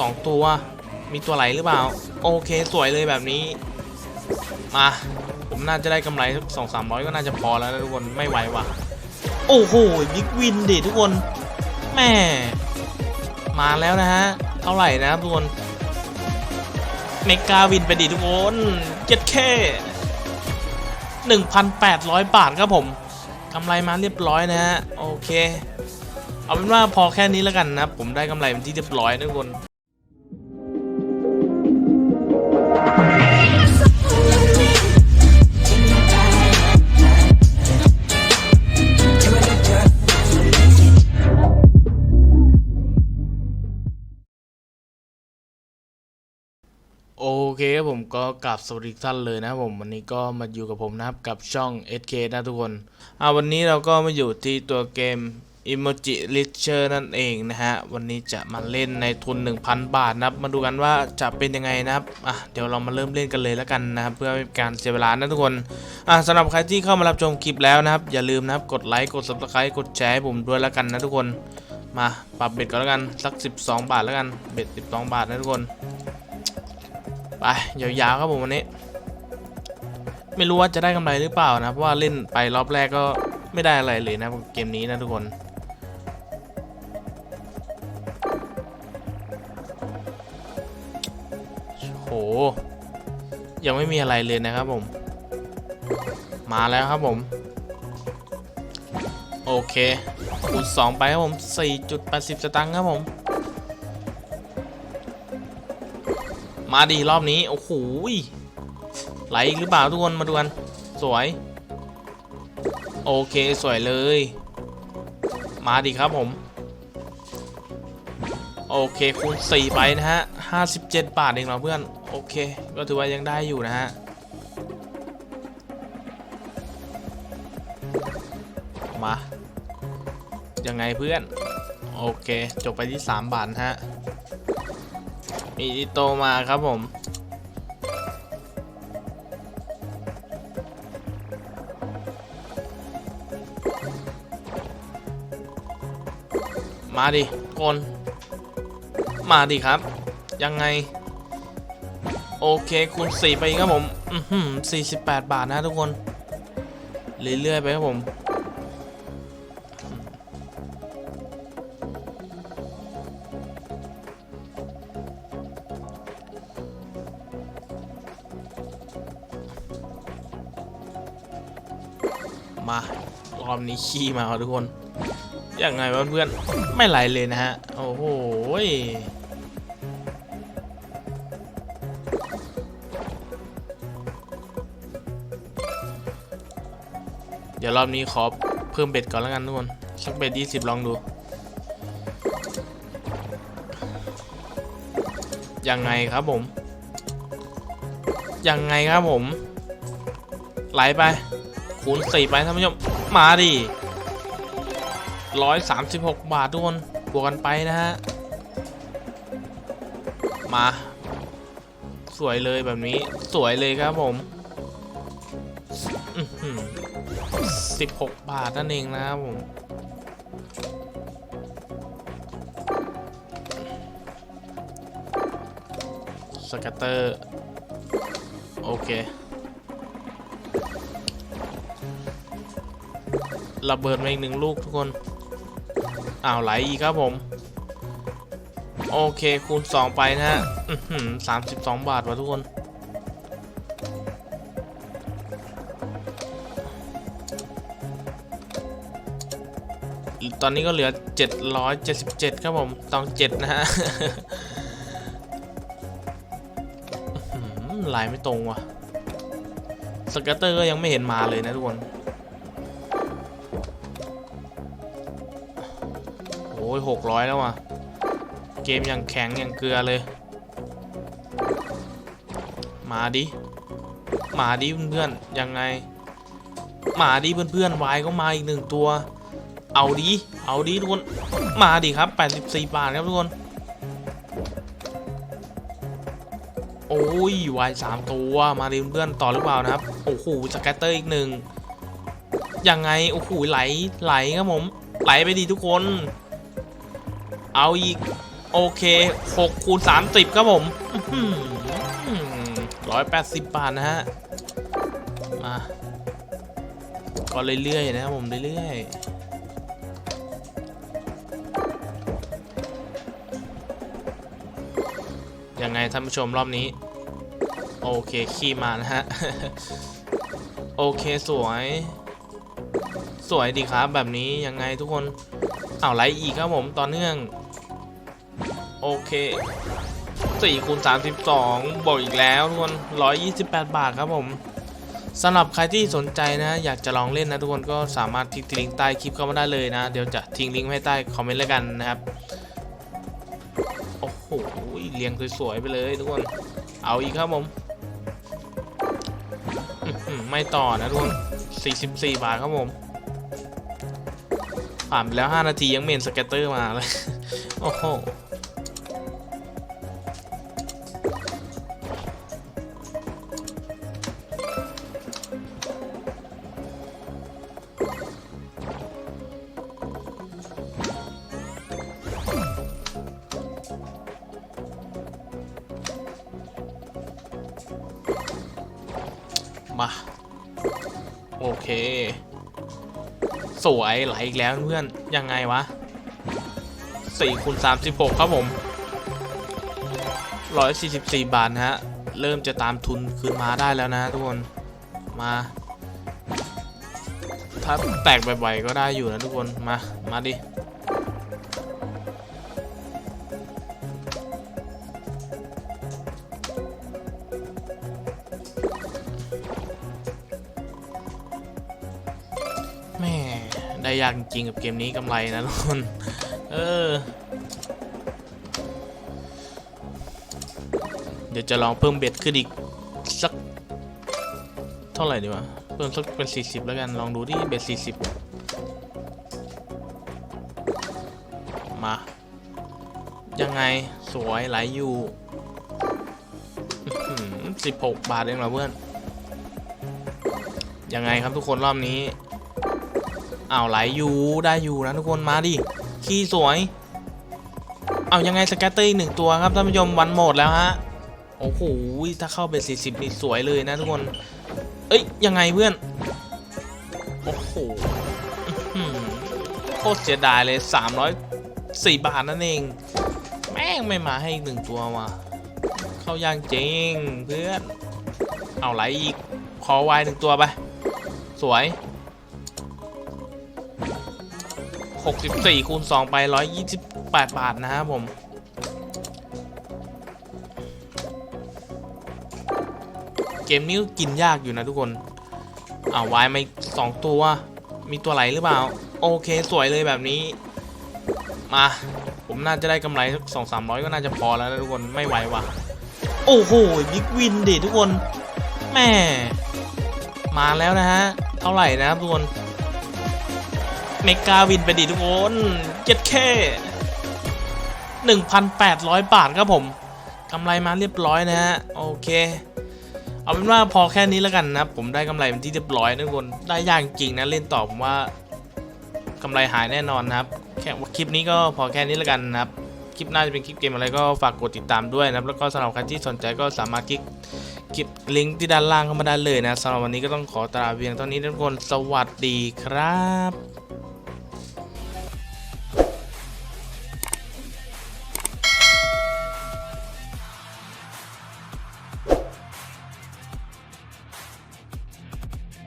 สองตัว มีตัวไหลหรือเปล่า โอเค สวยเลยแบบนี้ มา ผมน่าจะได้กำไรสักสองสามร้อยก็น่าจะพอแล้วนะทุกคนไม่ไหวว่ะ โอ้โหบิ๊กวินดิทุกคนแม่มาแล้วนะฮะ เท่าไหร่นะครับทุกคนเมกาวินไปดิทุกคนเจ็ดแค่1,800บาทครับผมกำไรมาเรียบร้อยนะฮะ โอเค เอาเป็นว่าพอแค่นี้แล้วกันนะ ผมได้กำไรเป็นที่เรียบร้อยนะทุกคน เคครับผมก็กลับสวัสดีท่านเลยนะครับผมวันนี้ก็มาอยู่กับผมนะครับกับช่อง SK นะทุกคนอ่าวันนี้เราก็มาอยู่ที่ตัวเกม Emoji Richer นั่นเองนะฮะ วันนี้จะมาเล่นในทุน 1,000 บาทนะครับ มาดูกันว่าจะเป็นยังไงนะครับอะเดี๋ยวเรามาเริ่มเล่นกันเลยแล้วกันนะครับ เพื่อไม่เป็นการเสียเวลานะทุกคนอะสำหรับใครที่เข้ามารับชมคลิปแล้วนะครับ อย่าลืมนะครับกดไลค์กด Subscribe กดแชร์ให้ผมด้วยแล้วกันนะทุกคนมาปรับเบ็ดก่อนแล้วกันสัก 12 บาทแล้วกันเบ็ด 12 บาทนะทุกคน ไปยาวๆครับผมวันนี้ ไม่รู้ว่าจะได้กำไรหรือเปล่านะเพราะว่าเล่นไปรอบแรกก็ไม่ได้อะไรเลยนะเกมนี้นะทุกคนโหยังไม่มีอะไรเลยนะครับผม มาแล้วครับผม โอเคคูณ2ไปครับผม 4.80 สตังค์ครับผม มาดีรอบนี้ โอ้โหไหลอีกหรือเปล่าทุกคนมาดูกัน สวย โอเคสวยเลย มาดีครับผม โอเคคูณ4ไปนะฮะ 57 บาทเองเราเพื่อน โอเค ก็ถือว่ายังได้อยู่นะฮะ มา ยังไงเพื่อน โอเค จบไปที่ 3 บาทฮะ มีอิโตมาครับผม มาดิกนมาดิครับ ยังไง โอเคคูณ4ไปครับผม อือหือ48บาทนะทุกคน เรื่อยๆไปครับผม มารอบนี้ขี้มาครับทุกคนยังไงวะเพื่อนไม่ไหลเลยนะฮะ โอ้โหเดี๋ยวรอบนี้ขอเพิ่มเบ็ดก่อนแล้วกันทุกคนสักเบ็ดยี่สิบลองดู ยังไงครับผม ยังไงครับผม ไหลไป คูณสี่ไปท่านผู้ชมมาดิร้อยสามสิบหกบาททุกคนบวกกันไปนะฮะ มา สวยเลยแบบนี้สวยเลยครับผมสิบหกบาทนั่นเองนะครับผมสกัตเตอร์ โอเค ระเบิดมาอีกหนึ่งลูกทุกคนอ้าวไหลอีกครับผม โอเคคูณ 2 ไปนะฮะสามสิบสองบาทว่ะทุกคนตอนนี้ก็เหลือ 777 ครับผม ตอง7นะฮะอื้อหือลายไม่ตรงว่ะสเกตเตอร์ก็ยังไม่เห็นมาเลยนะทุกคน อ้ยหกร้อยแล้วอะ เกมยังแข็งยังเกลือเลย มาดิ มาดิเพื่อนๆยังไง มาดิเพื่อนๆวายก็มาอีกหนึ่งตัว เอาดิ เอาดิทุกคน มาดิครับ 84 บาทครับทุกคน โอ้ยวายสามตัวมาดิเพื่อนๆต่อหรือเปล่านะครับ โอ้โหสแกตเตอร์อีกหนึ่งยังไง โอ้โหไหลไหลครับผม ไหลไปดีทุกคน เอาอีก โอเค6คูณ30 ครับผมร้อยแปดสิบบาทนะฮะ มาก็เรื่อยๆนะครับผมเรื่อยๆยังไงท่านผู้ชมรอบนี้ โอเค ขี้มานะฮะ โอเคสวย สวยดีครับแบบนี้ยังไงทุกคนเอาไลค์อีกครับผมต่อเนื่อง โอเค4คูณ32บอกอีกแล้วทุกคน 128 บาทครับผมสำหรับใครที่สนใจนะ อยากจะลองเล่นนะทุกคนก็สามารถทิ้งลิงก์ใต้คลิปเข้ามาได้เลยนะ เดี๋ยวจะทิ้งลิงก์ไว้ใต้คอมเมนต์แล้วกันนะครับ โอ้โหเรียงสวยๆไปเลยทุกคน เอาอีกครับผมไม่ต่อนะทุกคน 44 บาทครับผมผ่านไปแล้ว 5 นาทียังเมนสเก็ตเตอร์มาเลย โอ้โห มา โอเค สวยไหลอีกแล้วเพื่อนยังไงวะ4คูณ36ครับผม144บาทนะฮะ เริ่มจะตามทุนคืนมาได้แล้วนะทุกคนมาถ้าแตกบ่อยๆก็ได้อยู่นะทุกคนมามาดิ ได้ยากจริงกับเกมนี้กำไรนะทุกคนเออ เดี๋ยวจะลองเพิ่มเบ็ดขึ้นอีกสัก เท่าไหร่ดีวะ เพิ่มสักเป็น 40 แล้วกัน ลองดูที่เบ็ด 40 มา ยังไงสวยไหลอยู่อื้อหือ16 บาทเองเหรอเพื่อน ยังไงครับทุกคนรอบนี้ อ้าวไหลอยู่ได้อยู่นะทุกคนมาดิขี้สวย เอายังไงสแกตเตอร์อีกหนึ่งตัวครับท่านผู้ชมวันหมดแล้วฮะโอ้โหถ้าเข้าเป็น40นี่สวยเลยนะทุกคน เอ้ยยังไงเพื่อนโอ้โหโคตรเสียดายเลย 304 บาทนั่นเอง แม่งไม่มาให้อีกหนึ่งตัวว่ะเข้ายางจริงเพื่อนเอาไหลอีกขอวายหนึ่งตัวไป สวย 64คูณ2ไป 128 บาทนะครับผม เกมนี้กินยากอยู่นะทุกคนอ่าวายมาอีกสองตัว มีตัวไหลหรือเปล่า โอเคสวยเลยแบบนี้ มา ผมน่าจะได้กำไรสักสองสามร้อยก็น่าจะพอแล้วนะทุกคนไม่ไหวว่ะโอ้โหบิ๊กวินดิทุกคนแม่มาแล้วนะฮะ เท่าไหร่นะครับทุกคน เมกาวินไปดิทุกคนเจ็ดแค่หนึ่งพันแปดร้อยบาทครับผมกำไรมาเรียบร้อยนะฮะโอเค เอาเป็นว่าพอแค่นี้แล้วกันนะผมได้กำไรเป็นที่เรียบร้อยทุกคนได้ยากจริงนะเล่นต่อผมว่ากำไรหายแน่นอนนะครับแค่คลิปนี้ก็พอแค่นี้แล้วกันนะครับคลิปหน้าจะเป็นคลิปเกมอะไรก็ฝากกดติดตามด้วยนะครับแล้วก็สำหรับใครที่สนใจก็สามารถคลิกคลิปลิงก์ที่ด้านล่างเข้ามาได้เลยนะสำหรับวันนี้ก็ต้องขอตลาเพียงเท่านี้ทุกคนสวัสดีครับ